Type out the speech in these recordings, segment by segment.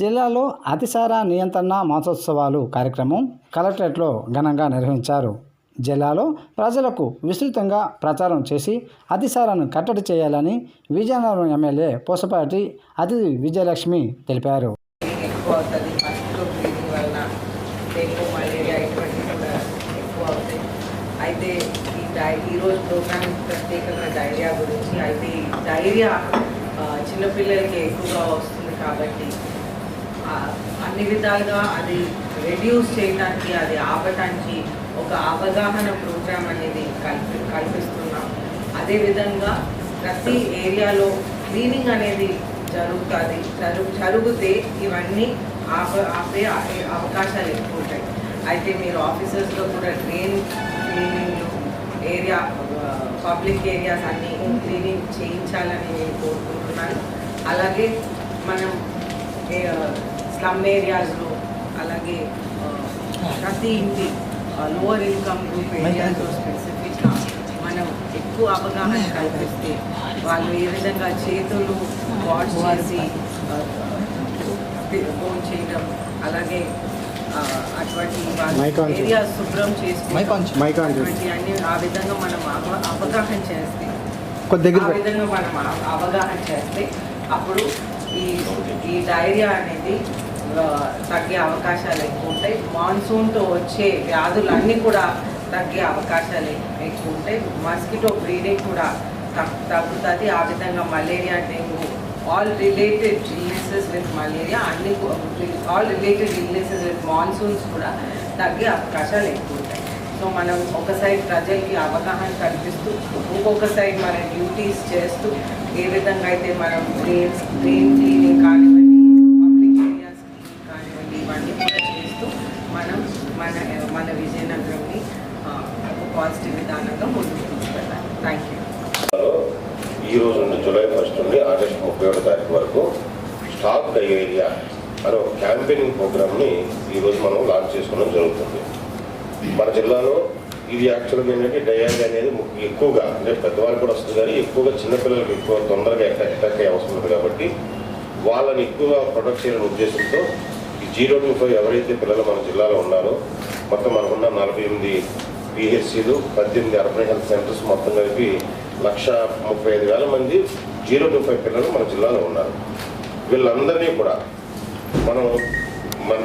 జిల్లాలో అతిసార నియంత్రణ మాసోత్సవాలు కార్యక్రమం కలెక్టరేట్లో ఘనంగా నిర్వహించారు. జిల్లాలో ప్రజలకు విస్తృతంగా ప్రచారం చేసి అతిసారాను కట్టడి చేయాలని విజయనగరం ఎమ్మెల్యే పూసపాటి అతిథి విజయలక్ష్మి తెలిపారు. అయితే ఈ డై ఈరోజు ప్రోగ్రామ్ ప్రత్యేకంగా డైరియా గురించి అయితే ఈ డైరియా చిన్నపిల్లలకి ఎక్కువగా వస్తుంది కాబట్టి అన్ని విధాలుగా అది రెడ్యూస్ చేయడానికి అది ఆపటానికి ఒక అవగాహన ప్రోగ్రామ్ అనేది కల్పి కల్పిస్తున్నాం. అదేవిధంగా ప్రతి ఏరియాలో క్లీనింగ్ అనేది జరుగుతుంది. జరుగు జరిగితే ఇవన్నీ ఆప ఆపే అవకాశాలు ఎక్కువ ఉంటాయి. అయితే మీరు ఆఫీసర్స్లో కూడా drain cleaning area public areas అన్ని క్లీనింగ్ చేయించాలని నేను కోరుకుంటున్నాను. అలాగే మనం స్లమ్ ఏరియాస్లో అలాగే ప్రతి ఇంటి లోవర్ ఇన్కమ్ గ్రూప్ ఏరియాస్లో స్పెసిఫిక్గా మనం ఎక్కువ అవగాహన కల్పిస్తే వాళ్ళు ఏ విధంగా చేతులు వాష్ చేసి ఫోన్ చేయడం అలాగే అటువంటి. ఏరియా శుభ్రం చేసుకోవడం అన్ని ఆ విధంగా మనం అవ- అవగాహన చేస్తే కొద్ది దగ్గర ఆ విధంగా మనం అవ- అవగాహన చేస్తే అప్పుడు ఈ ఈ డైరియా అనేది తగ్గే అవకాశాలు ఎక్కువ ఉంటాయి. మాన్సూన్తో వచ్చే వ్యాధులన్నీ కూడా తగ్గే అవకాశాలు ఎక్కువ ఉంటాయి. మస్కిటో బ్రీడింగ్ కూడా తగ్గుతుంది. ఆ విధంగా malaria dengue all related illnesses with malaria అన్ని all related illnesses with monsoons కూడా తగ్గే అవకాశాలు ఎక్కువ ఉంటాయి. సో మనం ఒక సైడ్ ప్రజలకి అవగాహన కల్పిస్తూ ఇంకొక సైడ్ మన డ్యూటీస్ చేస్తూ ఏ విధంగా అయితే మనం డ్రైన్స్ గ్రీన్ క్లీనింగ్ కానివ్వండి పబ్లిక్ ఏరియాస్ క్లీనింగ్ కానివ్వండి ఇవన్నీ కూడా చేస్తూ మనం మన మన విజయనగరంని ఒక పాజిటివ్ విధానంగా ముందుకు తీసుకెళ్ళాలి థ్యాంక్ యూ ఈ రోజు నుండి జూలై ఫస్ట్ నుండి ఆగస్టు ముప్పై ఒకటో తారీఖు వరకు స్టాప్ ఏరియా అనే ఒక క్యాంపెయినింగ్ ప్రోగ్రామ్ని ఈరోజు మనం లాంచ్ చేసుకోవడం జరుగుతుంది. మన జిల్లాలో ఇది యాక్చువల్గా ఏంటంటే డయాబీ అనేది ఎక్కువగా అంటే పెద్దవాళ్ళు కూడా వస్తుంది కానీ ఎక్కువగా చిన్నపిల్లలకు ఎక్కువ తొందరగా అటాక్ అటాక్ అయ్యే అవసరం ఉంది కాబట్టి వాళ్ళని ఎక్కువగా ప్రొటెక్ట్ చేయాలనే ఉద్దేశంతో ఈ జీరో టు ఫైవ్ ఎవరైతే పిల్లలు మన జిల్లాలో ఉన్నారో మొత్తం మనకున్న నలభై ఎనిమిది పిహెచ్సీలు పద్దెనిమిది అర్బన్ హెల్త్ సెంటర్స్ మొత్తం కలిపి లక్ష ముప్పై ఐదు వేల మంది జీరో టు ఫైవ్ పిల్లలు మన జిల్లాలో ఉన్నారు. వీళ్ళందరినీ కూడా మనం మన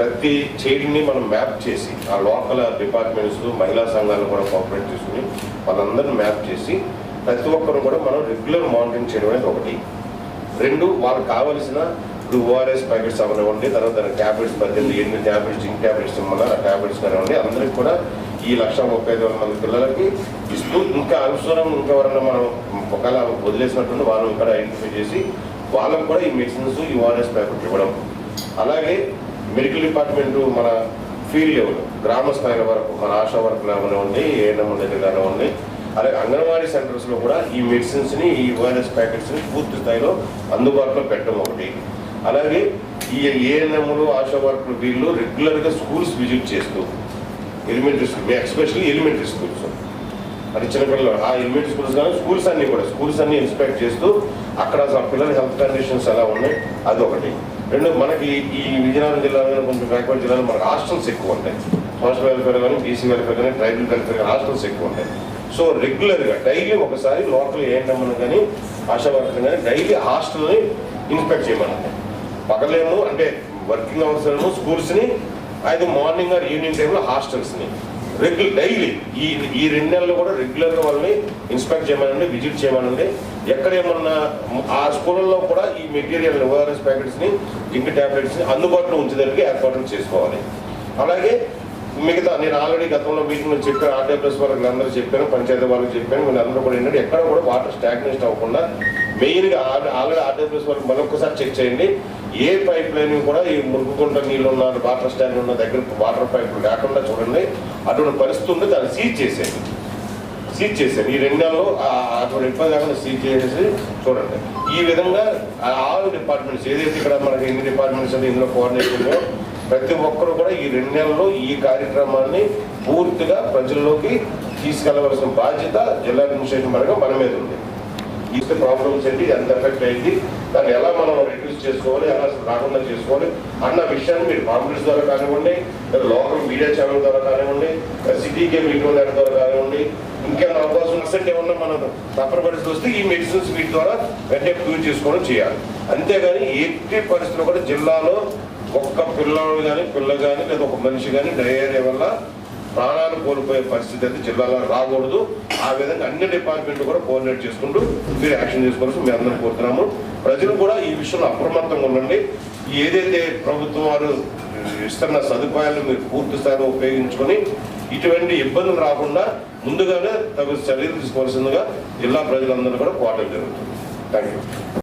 ప్రతి చైల్డ్ని మనం మ్యాప్ చేసి ఆ లోకల్ డిపార్ట్మెంట్స్ మహిళా సంఘాలను కూడా కోఆపరేట్ చేసుకుని వాళ్ళందరినీ మ్యాప్ చేసి ప్రతి ఒక్కరు కూడా మనం రెగ్యులర్ మానిటరింగ్ చేయడం అనేది ఒకటి. రెండు వాళ్ళకి కావలసిన ఇప్పుడు ఓఆర్ఎస్ ప్యాకెట్స్ అవనివ్వండి తర్వాత దాని ట్యాబ్లెట్స్ పద్దెనిమిది ఎనిమిది ట్యాబ్లెట్స్ జింక్ ట్యాబ్లెట్స్ ఇవ్వమన్నారు ఆ ట్యాబ్లెట్స్ కానివ్వండి అందరికి కూడా ఈ లక్ష ముప్పై ఐదు వేల మంది పిల్లలకి ఇస్తూ ఇంకా అవసరం ఇంకెవరన్నా మనం ఒకవేళ వదిలేసినట్టు వాళ్ళని ఇక్కడ ఐడెంటిఫై చేసి వాళ్ళకు కూడా ఈ మెడిసిన్స్ ఈ ఓఆర్ఎస్ ప్యాకెట్లు ఇవ్వడం. అలాగే మెడికల్ డిపార్ట్మెంట్ మన ఫీల్డ్ లెవెల్ గ్రామ స్థాయిల వరకు మన ఆశా వర్కులు అవనివ్వండి ఏఎన్ఎం దగ్గర కానివ్వండి అలాగే అంగన్వాడీ సెంటర్స్లో కూడా ఈ మెడిసిన్స్ని ఈ ఓఆర్ఎస్ ప్యాకెట్స్ని పూర్తి స్థాయిలో అందుబాటులో పెట్టడం ఒకటి. అలాగే ఈ ఏఎన్ఎంలు ఆశా వర్కులు వీళ్ళు రెగ్యులర్గా స్కూల్స్ విజిట్ చేస్తూ elementary school especially elementary schools. అది చిన్నపిల్లలు ఆ ఎలిమెంటరీ స్కూల్స్ కానీ స్కూల్స్ అన్నీ కూడా స్కూల్స్ అన్నీ ఇన్స్పెక్ట్ చేస్తూ అక్కడ పిల్లల హెల్త్ కండిషన్స్ ఎలా ఉన్నాయి అది ఒకటి. రెండు మనకి ఈ విజయనగరం జిల్లాలో కొంచెం బ్యాక్వర్డ్ జిల్లాలో మనకు హాస్టల్స్ ఎక్కువ ఉంటాయి. సోషల్ వెల్ఫేర్ కానీ బీసీ వెల్ఫేర్ కానీ ట్రైబల్ వెల్ఫేర్ కానీ హాస్టల్స్ ఎక్కువ ఉంటాయి. సో రెగ్యులర్గా డైలీ ఒకసారి లోకల్ ఏంటమ్మను కానీ ఆశా వర్కర్ని కానీ డైలీ హాస్టల్ని ఇన్స్పెక్ట్ చేయమన్నారు పగలేము అంటే వర్కింగ్ అవర్స్ స్కూల్స్ని అయితే మార్నింగ్ ఆర్ ఈవినింగ్ టైంలో హాస్టల్స్ని రెగ్యులర్ డైలీ ఈ ఈ రెండు నెలలు కూడా రెగ్యులర్గా వాళ్ళని ఇన్స్పెక్ట్ చేయమనండి విజిట్ చేయమనండి ఎక్కడ ఏమన్నా ఆ స్కూళ్ళల్లో కూడా ఈ మెటీరియల్ ఓఆర్ఎస్ ప్యాకెట్స్ని జింక్ ట్యాబ్లెట్స్ని అందుబాటులో ఉంచేదానికి ఏర్పాట్లు చేసుకోవాలి. అలాగే మిగతా నేను ఆల్రెడీ గతంలో మీటింగ్లో చెప్పాను ఆర్డబ్ల్యూఎస్ వాళ్ళకి అందరూ చెప్పాను పంచాయతీ వాళ్ళకి చెప్పాను వీళ్ళందరూ కూడా ఏంటంటే ఎక్కడ కూడా వాటర్ స్టాగ్నేషన్ అవ్వకుండా మెయిన్గా ఆల్రెడీ ఆర్డబ్ల్యూఎస్ వాళ్ళకి మరొకసారి చెక్ చేయండి. ఏ పైప్ లైన్ కూడా ఈ మురుగుకుంట నీళ్ళు ఉన్న వాటర్ స్టాండ్ ఉన్న దగ్గర వాటర్ పైప్ లేకుండా చూడండి. అటువంటి పరిస్థితి ఉంటే దాన్ని సీజ్ చేసేయండి. సీజ్ చేశారు ఈ రెండు నెలలు అటువంటి ఇబ్బంది కాకుండా సీజ్ చేసేసి చూడండి. ఈ విధంగా ఆల్ డిపార్ట్మెంట్స్ ఏదైతే ఇక్కడ మనకి ఎన్ని డిపార్ట్మెంట్స్ అంటే ఇందులో కోఆర్డినేషన్లో ప్రతి ఒక్కరు కూడా ఈ రెండు నెలల్లో ఈ కార్యక్రమాన్ని పూర్తిగా ప్రజల్లోకి తీసుకెళ్ళవలసిన బాధ్యత జిల్లా అడ్మినిస్ట్రేషన్ పరంగా మన మీద ఉంది. ఇస్తే ప్రాబ్లమ్స్ ఏంటి ఎంత ఎఫెక్ట్ అయింది. దాన్ని ఎలా మనం రిడ్యూస్ చేసుకోవాలి ఎలా రాకుండా చేసుకోవాలి అన్న విషయాన్ని మీరు పాంప్లెట్స్ ద్వారా కానివ్వండి లోకల్ మీడియా ఛానల్ ద్వారా కానివ్వండి సిటీ గేమ్ ఇంటర్నెట్ ద్వారా కానివ్వండి ఇంకేమైనా అవకాశం వస్తే ఏమన్నా మనం తప్పని వస్తే ఈ మెడిసిన్స్ వీటి ద్వారా వెంటనే క్యూర్ చేసుకోవడం చేయాలి. అంతేగాని ఎట్టి పరిస్థితుల్లో కూడా జిల్లాలో ఒక్క పిల్లలు కానీ పిల్ల కానీ లేదా ఒక మనిషి కానీ డయేరియా వల్ల ప్రాణాలు కోల్పోయే పరిస్థితి అయితే జిల్లాలో రాకూడదు. ఆ విధంగా అన్ని డిపార్ట్మెంట్లు కూడా కోఆర్డినేట్ చేసుకుంటూ మీరు యాక్షన్ చేసుకోవాల్సి మేము అందరం కోరుతున్నాము. ప్రజలు కూడా ఈ విషయంలో అప్రమత్తంగా ఉండండి. ఏదైతే ప్రభుత్వం వారు ఇస్తున్న సదుపాయాలను మీరు పూర్తి స్థాయిలో ఉపయోగించుకొని ఇటువంటి ఇబ్బందులు రాకుండా ముందుగానే తగు చర్యలు తీసుకోవాల్సిందిగా జిల్లా ప్రజలందరూ కూడా కోరడం జరుగుతుంది. Thank you